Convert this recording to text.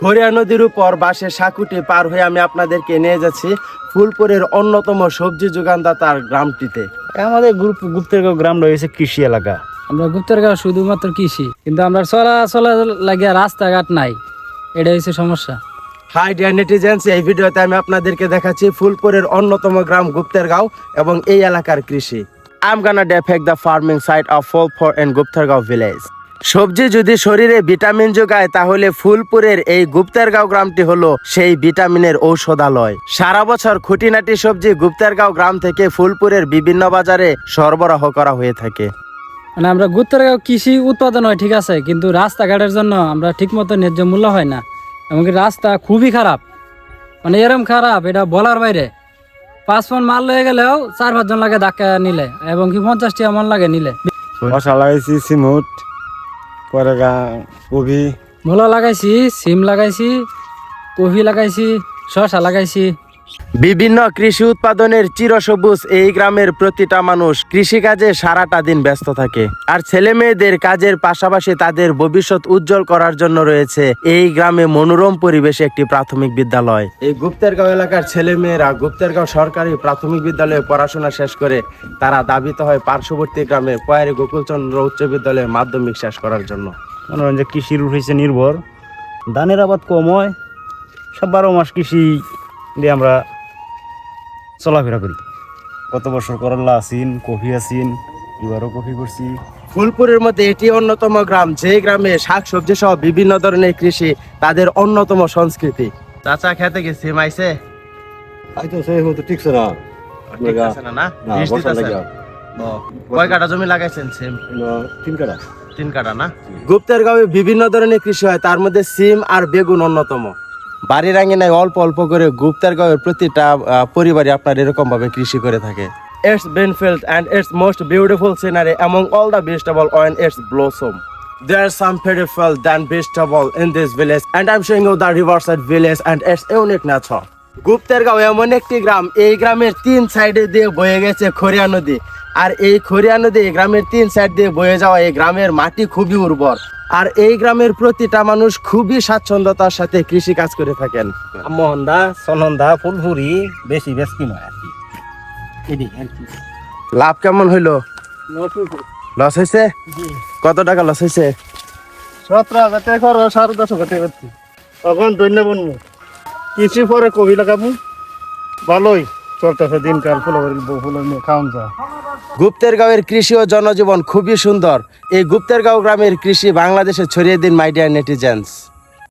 খরিয়া নদীর উপর বাসে সাকুটি পার হয়ে আমি আপনাদেরকে নিয়ে যাচ্ছি ফুলপুরের অন্যতম সবজি যোগানদাতার গ্রামটিতে। আমাদের গ্রুপ গুপ্তেরগাঁও গ্রাম রয়েছে কৃষি এলাকা। আমরা গুপ্তেরগাঁও শুধুমাত্র কৃষি কিন্তু আমরা চলাচলা লাগিয়া রাস্তাঘাট নাই। এটা হচ্ছে সমস্যা। হাই ডিয়ার নেটিজেন্স এই ভিডিওতে আমি আপনাদেরকে দেখাচ্ছি ফুলপুরের অন্যতম গ্রাম গুপ্তেরগাঁও এবং এই এলাকার কৃষি। I am gonna defect the farming site of Phulpur and Guptergaon village সবজি যদি শরীরে ভিটামিন যোগায় তাহলে ফুলপুরের এই গুপ্তেরগাঁও গ্রামটি হলো সেই ভিটামিনের ঔষধালয়। সারা বছর খুঁটিনাটি সবজি গুপ্তেরগাঁও গ্রাম থেকে ফুলপুরের বিভিন্ন বাজারে সরবরাহ করা হয়ে থাকে। মানে আমরা গুপ্তেরগাঁও কৃষি উৎপাদন হয় ঠিক আছে কিন্তু রাস্তাঘাটের জন্য আমরা ঠিক মতো ন্যায্য মূল্য হয় না। এমনকি রাস্তা খুবই খারাপ। মানে এরম খারাপ এটা বলার বাইরে। পাঁচ ফোন মাল লয়ে গেলেও চার পাঁচজন লাগে ধাক্কা নিলে এবং কি পঞ্চাশটি মন লাগে নিলে। মশা লাগাইছি সিমুট। পরে কবি মূলা লাগাইছি সিম লাগাইছি কবি লাগাইছি শসা লাগাইছি। বিভিন্ন কৃষি উৎপাদনের চিরসবুজ এই গ্রামের প্রতিটা মানুষ কৃষিকাজে সারাটা দিন ব্যস্ত থাকে। আর ছেলে মেয়েদের কাজের পাশাপাশি তাদের ভবিষ্যৎ উজ্জ্বল করার জন্য রয়েছে এই গ্রামে মনোরম পরিবেশে একটি প্রাথমিক বিদ্যালয়। এই গুপ্তেরগাঁও এলাকার ছেলে মেয়েরা গুপ্তেরগাঁও সরকারি প্রাথমিক বিদ্যালয়ে পড়াশোনা শেষ করে তারা দাবিত হয় পার্শ্ববর্তী গ্রামে পয়ারি গোকুলচন্দ্র উচ্চ বিদ্যালয়ে মাধ্যমিক শেষ করার জন্য। মনে হয় যে কৃষির উঠেছে নির্ভর। ধানের আবাদ কম হয়, সব বারো মাস কৃষি দিয়ে আমরা চলাফেরা করি। কত বছর করল্লা আসিন কফি আসিন এবারও কফি করছি। ফুলপুরের মধ্যে এটি অন্যতম গ্রাম। যে গ্রামে শাকসবজি সহ বিভিন্ন ধরনের কৃষি তাদের অন্যতম সংস্কৃতি। চাচা খেতে গেছি মাইসে আইতো সেই হতো ঠিক আছে না? না ও, কয় কাটা জমি লাগাইছেন সেম? তিন কাটা তিন কাটা না? গুপ্তের গাঁয়ে বিভিন্ন ধরনের কৃষি হয় তার মধ্যে সিম আর বেগুন অন্যতম। বাড়ির নাই অল্প অল্প করে গুপ্তার গাঁয়ের প্রতিটা পরিবারই আপনার এরকম ভাবে কৃষি করে থাকে। It's Benfield and it's most beautiful scenery among all the vegetable when it's blossom there are some fateful than vegetable in this village and I am showing you the rivers at village and it's unique nature Guptergaon এমন একটি গ্রাম, এই গ্রামের তিন সাইডে দিয়ে বয়ে গেছে খরিয়া নদী। আর এই খরিয়া নদী এই গ্রামের তিন সাইড দিয়ে বয়ে যাওয়া এই গ্রামের মাটি খুবই উর্বর। আর এই গ্রামের প্রতিটা মানুষ খুবই স্বাচ্ছন্দ্যতার সাথে কৃষি কাজ করে থাকেন। মোহনদা সনন্দা ফুলপুরি বেশি বেশি নয় কি। আর কি। লাভ কেমন হইল? লস হয়েছে কত টাকা লস হয়েছে সতেরো হাজার টাকা খরচ সাড়ে দশ হাজার টাকা করছি। তখন দৈন্য বনবো কৃষি পরে কবি লাগাবো। ভালোই। চলতেছে দিনকাল ফুল ফুল নিয়ে খাওয়ান যায় গুপ্তের গাঁয়ের কৃষি ও জনজীবন খুবই সুন্দর। এই গুপ্তের গাঁও গ্রামের কৃষি বাংলাদেশে ছড়িয়ে দিন মাইডিয়ার নেটিজেন্স